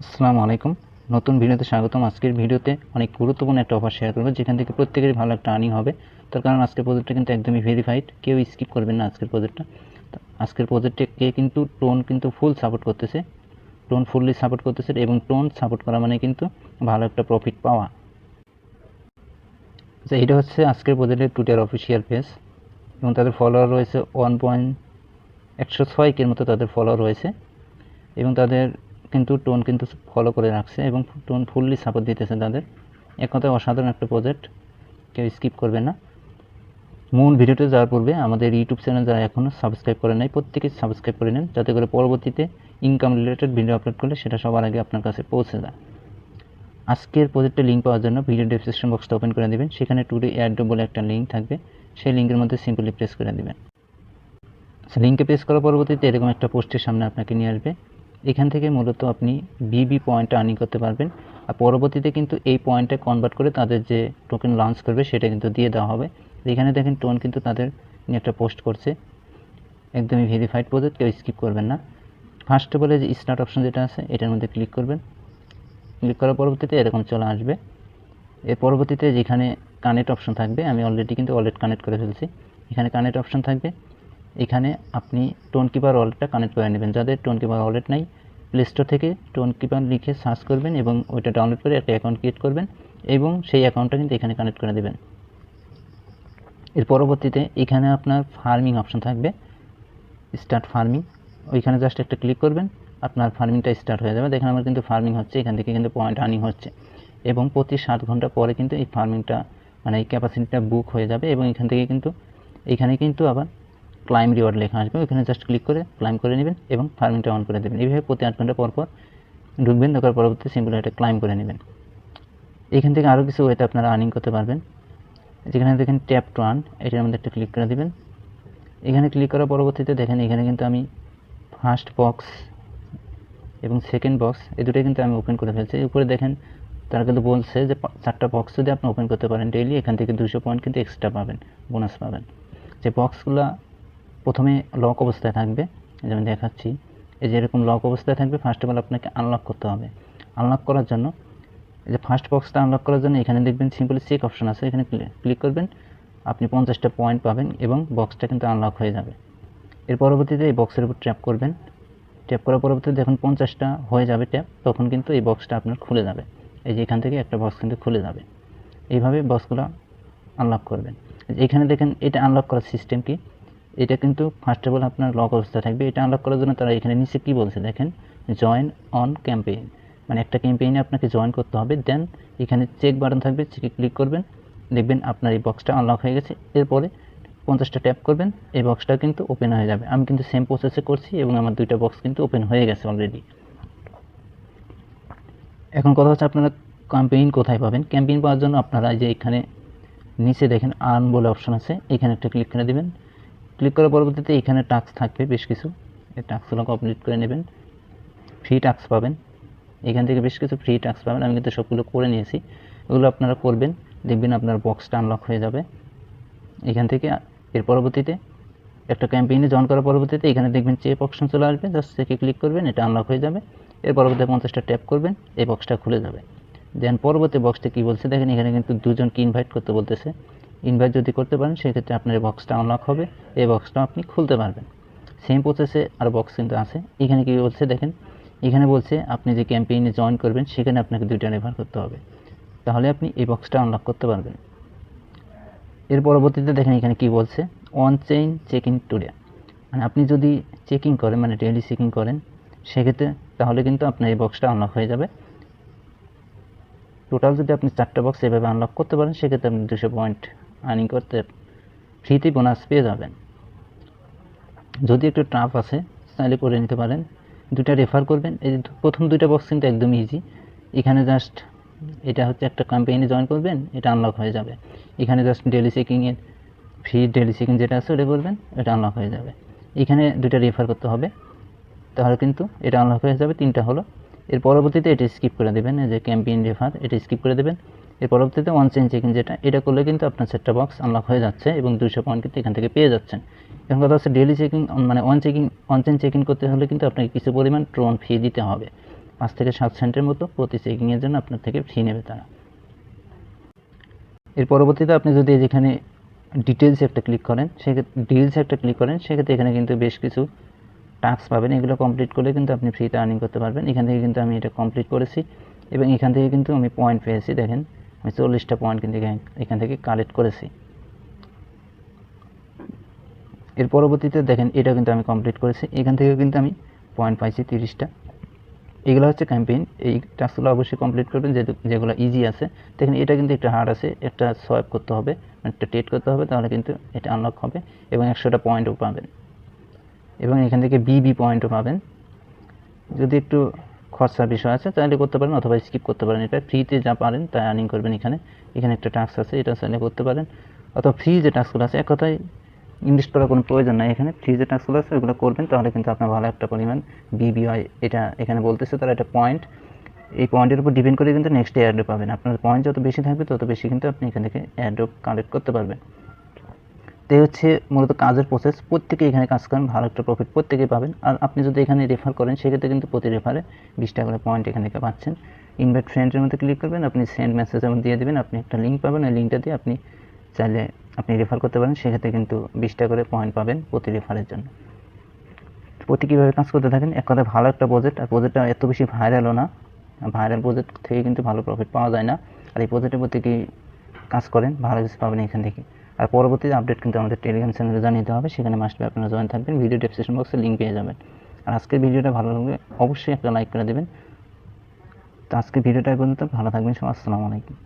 আসসালামু আলাইকুম। নতুন ভিডিওতে স্বাগতম। আজকের ভিডিওতে অনেক গুরুত্বপূর্ণ একটা অফার শেয়ার করব, যেখান থেকে প্রত্যেকেরই ভালো একটা আর্নিং হবে। তার কারণ আজকের প্রজেক্টটা কিন্তু একদমই ভেরিফাইড কেউ স্কিপ করবেন না আজকের প্রজেক্টটা আজকের প্রজেক্টে কে কিন্তু টোন কিন্তু ফুল সাপোর্ট করতেছে। টোন ফুললি সাপোর্ট করতেছে এবং টোন সাপোর্ট করা মানে কিন্তু ভালো একটা প্রফিট পাওয়া। আচ্ছা এটা হচ্ছে আজকের প্রজেক্টের টুইটার অফিসিয়াল পেজ এবং তাদের ফলোয়ার রয়েছে ওয়ান পয়েন্ট একশো ছয় কের মতো তাদের ফলোয়ার রয়েছে। এবং তাদের কিন্তু টোন কিন্তু ফলো করে রাখছে এবং টোন ফুললি সাপোর্ট দিতেছে তাদের। এক কথায় অসাধারণ একটা প্রজেক্ট কেউ স্কিপ করবে না। মূল ভিডিওতে যাওয়ার পূর্বে আমাদের ইউটিউব চ্যানেল যারা এখনও সাবস্ক্রাইব করে নাই, প্রত্যেকে সাবস্ক্রাইব করে নেন, যাতে করে পরবর্তীতে ইনকাম রিলেটেড ভিডিও আপলোড করলে সেটা সবার আগে আপনার কাছে পৌঁছে যায়। আজকের প্রজেক্টের লিঙ্ক পাওয়ার জন্য ভিডিও ডেসক্রিপশন বক্সটা ওপেন করে দেবেন। সেখানে টুডে এয়ারড্রপ বলে একটা লিঙ্ক থাকবে। সেই লিঙ্কের মধ্যে সিম্পলি প্রেস করে দেবেন। লিঙ্কে প্রেস করার পরবর্তীতে এরকম একটা পোস্টের সামনে আপনাকে নিয়ে আসবে। এখান থেকে মূলত আপনি বিবি পয়েন্ট আর্নিং করতে পারবেন। আর পরবর্তীতে কিন্তু এই পয়েন্টে কনভার্ট করে তাদের যে টোকেন লঞ্চ করবে, সেটা কিন্তু দিয়ে দেওয়া হবে। এখানে দেখেন টোন কিন্তু তাদের নিয়ে একটা পোস্ট করছে। একদমই ভেরিফাইড প্রজেক্ট কেউ স্কিপ করবেন না। ফার্স্ট অফ যে স্টার্ট অপশন যেটা আছে, এটার মধ্যে ক্লিক করবেন। ক্লিক করার পরবর্তীতে এরকম চলে আসবে। এর পরবর্তীতে যেখানে কানেক্ট অপশন থাকবে, আমি অলরেডি কিন্তু ওয়ালেট কানেক্ট করে ফেলছি। এখানে কানেক্ট অপশন থাকবে। এখানে আপনি টোন কিপার ওয়ালেটটা কানেক্ট করে নেবেন। যাদের টোন কিপার ওয়ালেট নাই প্লে স্টোর থেকে টোন কিপার লিখে সার্চ করবেন এবং ওইটা ডাউনলোড করে একটা অ্যাকাউন্ট ক্রিয়েট করবেন এবং সেই অ্যাকাউন্টটা কিন্তু এখানে কানেক্ট করে দেবেন। এর পরবর্তীতে এখানে আপনার ফার্মিং অপশন থাকবে। স্টার্ট ফার্মিং ওইখানে জাস্ট একটা ক্লিক করবেন, আপনার ফার্মিংটা স্টার্ট হয়ে যাবে। দেখেন আমার কিন্তু ফার্মিং হচ্ছে, এখান থেকে কিন্তু পয়েন্ট আর্নিং হচ্ছে। এবং প্রতি সাত ঘণ্টা পরে কিন্তু এই ফার্মিংটা মানে এই ক্যাপাসিটিটা বুক হয়ে যাবে এবং এখান থেকে কিন্তু, এখানে কিন্তু আবার ক্লাইম রিওয়ার্ড লেখা আসবে, ওইখানে জাস্ট ক্লিক করে ক্লাইম করে নেবেন এবং ফার্মিংটা অন করে দেবেন। এইভাবে প্রতি আট ঘণ্টা পরপর পর ঢুকবেন দরকার পরবর্তী সিম্পল একটা ক্লাইম করে নেবেন। এখান থেকে আরও কিছু ওয়েতে আপনারা আর্নিং করতে পারবেন। যেখানে দেখেন ট্যাপ টু আর্ন এটার মধ্যে একটা ক্লিক করে দেবেন। এখানে ক্লিক করার পরবর্তীতে দেখেন এখানে কিন্তু আমি ফার্স্ট বক্স এবং সেকেন্ড বক্স এই দুটোই কিন্তু আমি ওপেন করে ফেলছি। উপরে দেখেন তারা কিন্তু বলছে যে চারটা বক্স যদি আপনি ওপেন করতে পারেন ডেইলি এখান থেকে দুশো পয়েন্ট কিন্তু এক্সট্রা পাবেন বোনাস পাবেন। যে বক্সগুলো প্রথমে লক অবস্থায় থাকবে। যেমন দেখাচ্ছি। এই যে এরকম লক অবস্থায় থাকবে ফার্স্ট অফ অল আপনাকে আনলক করতে হবে। আনলক করার জন্য, এই যে ফার্স্ট বক্সটা আনলক করার জন্য এখানে দেখবেন সিম্পলি চেক অপশন আছে। এখানে ক্লিক করবেন, আপনি পঞ্চাশটা পয়েন্ট পাবেন এবং বক্সটা কিন্তু আনলক হয়ে যাবে। এর পরবর্তীতে এই বক্সের উপর ট্যাপ করবেন। ট্যাপ করার পরবর্তীতে যখন পঞ্চাশটা হয়ে যাবে ট্যাপ তখন কিন্তু এই বক্সটা আপনার খুলে যাবে। এই যে এখান থেকে একটা বক্স কিন্তু খুলে যাবে। এইভাবে বক্সগুলো আনলক করবেন। এখানে দেখেন, এটা আনলক করার সিস্টেম কি? এটা কিন্তু ফার্স্ট অফ অল আপনার লক অবস্থা থাকবে। এটা আনলক করার জন্য তারা এখানে নিচে কী বলছে দেখেন? জয়েন অন ক্যাম্পেইন মানে একটা ক্যাম্পেইনে আপনাকে জয়েন করতে হবে দেন এখানে চেক বাটন থাকবে চেকে ক্লিক করবেন। দেখবেন আপনার এই বক্সটা আনলক হয়ে গেছে। এরপরে পঞ্চাশটা ট্যাপ করবেন, এই বক্সটা কিন্তু ওপেন হয়ে যাবে। আমি কিন্তু সেম প্রসেসে করছি এবং আমার দুইটা বক্স কিন্তু ওপেন হয়ে গেছে অলরেডি এখন কথা হচ্ছে আপনারা ক্যাম্পেইন কোথায় পাবেন? ক্যাম্পেইন পাওয়ার জন্য আপনারা যে এখানে নিচে দেখেন আর্ন বলে অপশন আছে। এখানে একটা ক্লিক করে দেবেন। ক্লিক করার পরবর্তীতে এখানে টাস্ক থাকবে বেশ কিছু। এই টাস্কগুলো কমপ্লিট করে নেবেন। ফ্রি টাস্ক পাবেন। এখান থেকে বেশ কিছু ফ্রি টাস্ক পাবেন। আমি কিন্তু সবগুলো করে নিয়েছি। ওগুলো আপনারা করবেন। দেখবেন আপনার বক্সটা আনলক হয়ে যাবে। এখান থেকে এর পরবর্তীতে একটা ক্যাম্পেইনে জয়েন করার পরবর্তীতে এখানে দেখবেন চেক অপশন চলে আসবে। জাস্ট চেকে ক্লিক করবেন, এটা আনলক হয়ে যাবে। এর পরবর্তীতে পঞ্চাশটা ট্যাপ করবেন, এই বক্সটা খুলে যাবে। দেন পরবর্তী বক্সটা কী বলছে? দেখেন এখানে কিন্তু দুজনকে ইনভাইট করতে বলতেছে। ইনভাইট যদি করতে পারেন, সেক্ষেত্রে আপনার এই বক্সটা আনলক হবে। এই বক্সটা আপনি খুলতে পারবেন। সেম প্রসেসে আর বক্স কিন্তু আছে। এখানে কী বলছে দেখেন, এখানে বলছে আপনি যে ক্যাম্পেইনে জয়েন করবেন, সেখানে আপনাকে দুইটা রেফার করতে হবে। তাহলে আপনি এই বক্সটা আনলক করতে পারবেন। এর পরবর্তীতে দেখেন এখানে কি বলছে অন চেইন চেক টুডে মানে আপনি যদি চেকিং করেন মানে ডেইলি চেকিং করেন, সেক্ষেত্রে তাহলে কিন্তু আপনার এই বক্সটা আনলক হয়ে যাবে। টোটাল যদি আপনি চারটা বক্স এভাবে আনলক করতে পারেন, সেক্ষেত্রে আপনি দুশো পয়েন্ট আর্নিং করতে ফ্রিতে বোনাস পেয়ে যাবেন। যদি একটু টাফ আছে তাহলে করে নিতে পারেন। দুটা রেফার করবেন। এই প্রথম দুইটা বক্স কিন্তু একদম ইজি এখানে জাস্ট এটা হচ্ছে একটা ক্যাম্পেইনে জয়েন করবেন, এটা আনলক হয়ে যাবে। এখানে জাস্ট ডেলি চেকিংয়ের ফ্রি ডেলি চেকিং যেটা আছে, ওটা করবেন এটা আনলক হয়ে যাবে। এখানে দুটা রেফার করতে হবে। তাহলে কিন্তু এটা আনলক হয়ে যাবে, তিনটা হলো। এর পরবর্তীতে এটা স্কিপ করে দেবেন, এই যে ক্যাম্পেইন রেফার এটা স্কিপ করে দেবেন। এর পরবর্তীতে ওয়ান চেঞ্জ চেকিং যেটা, এটা করলে কিন্তু আপনার সেটটা বক্স আনলক হয়ে যাচ্ছে এবং দুশো পয়েন্ট কিন্তু এখান থেকে পেয়ে যাচ্ছেন। এখন কথা হচ্ছে ডেলি চেকিং মানে one checking one change checking করতে হলে কিন্তু আপনাকে কিছু পরিমাণ ট্রোন ফি দিতে হবে। পাঁচ থেকে সাত সেন্টের মতো প্রতি চেকিংয়ের জন্য আপনার থেকে ফি নেবে তারা। এর পরবর্তীতে আপনি যদি যেখানে ডিটেলস একটা ক্লিক করেন সেক্ষেত্রে ডিটেলস একটা ক্লিক করেন, সেক্ষেত্রে এখানে কিন্তু বেশ কিছু টাস্ক পাবেন। এগুলো কমপ্লিট করলে কিন্তু আপনি ফ্রিতে আর্নিং করতে পারবেন। এখান থেকে কিন্তু আমি এটা কমপ্লিট করেছি এবং এখান থেকে কিন্তু আমি পয়েন্ট পেয়েছি, দেখেন। আমি চল্লিশটা পয়েন্ট কিন্তু এখান- থেকে কালেক্ট করেছি। এর পরবর্তীতে দেখেন এটা কিন্তু আমি কমপ্লিট করেছি। এখান থেকে কিন্তু আমি পয়েন্ট পাইছি তিরিশটা। এগুলো হচ্ছে ক্যাম্পেইন এই টাস্কগুলো অবশ্যই কমপ্লিট করবেন যেগুলো ইজি আছে। দেখেন, এটা কিন্তু একটা হার্ড আছে, একটা সোয়াইপ করতে হবে, একটা টেট করতে হবে, তাহলে কিন্তু এটা আনলক হবে এবং একশোটা পয়েন্টও পাবেন। এবং এখান থেকে বিবি পয়েন্টও পাবেন। যদি একটু খরচার বিষয় আছে তাহলে করতে পারেন অথবা স্কিপ করতে পারেন। এটা ফ্রিতে যা পারেন, তাই আর্নিং করবেন এখানে। এখানে একটা টাস্ক আছে, এটা চাইলে করতে পারেন। অথবা ফ্রি যে টাস্কগুলো আছে, এক কথায় ইনভেস্ট করার কোনো প্রয়োজন নাই এখানে। ফ্রি যে টাস্কগুলো আছে ওগুলো করবেন, তাহলে কিন্তু আপনার ভালো একটা পরিমাণ বিবিআই এটা এখানে বলতেছে, তারা এটা পয়েন্ট এই পয়েন্টের উপর ডিপেন্ড করে কিন্তু নেক্সট এয়ারড্রপ পাবেন। আপনার পয়েন্ট যত বেশি থাকবে, তত বেশি কিন্তু আপনি এখান থেকে এয়ারড্রপ কালেক্ট করতে পারবেন। তো হচ্ছে মূলত কাজের প্রসেস প্রত্যেকে এখানে কাজ করেন, ভালো একটা প্রফিট প্রত্যেকেই পাবেন। আর আপনি যদি এখানে রেফার করেন, সেক্ষেত্রে কিন্তু প্রতি রেফারে বিশ টাকা করে পয়েন্ট এখান থেকে পাচ্ছেন। ইনভাইট ফ্রেন্ডের মধ্যে ক্লিক করবেন, আপনি সেন্ড মেসেজ যেমন দিয়ে দেবেন, আপনি একটা লিঙ্ক পাবেন। ওই লিঙ্কটা দিয়ে আপনি চাইলে আপনি রেফার করতে পারেন। সেক্ষেত্রে কিন্তু বিশ টাকা করে পয়েন্ট পাবেন প্রতি রেফারের জন্য। প্রতি কীভাবে কাজ করতে থাকেন? এক কথা ভালো একটা প্রজেক্ট আর প্রজেক্টটা এত বেশি ভাইরালও না। ভাইরাল প্রজেক্ট থেকে কিন্তু ভালো প্রফিট পাওয়া যায় না। আর এই প্রজেক্টের প্রতি কি কাজ করেন? ভালো কিছু পাবেন এখান থেকে। আর পরবর্তী আপডেট কিন্তু আমাদের টেলিগ্রাম চ্যানেলে জানিয়ে হবে, সেখানে মাস্টবে আপনারা জয়েন থাকবেন। ভিডিও ডেসক্রিপশন বক্সে লিঙ্ক পেয়ে যাবেন। আর আজকের ভিডিওটা ভালো লাগবে অবশ্যই একটা লাইক করে দেবেন। তো আজকের ভিডিওটা পর্যন্ত, ভালো থাকবেন সবাই, আসসালামু আলাইকুম।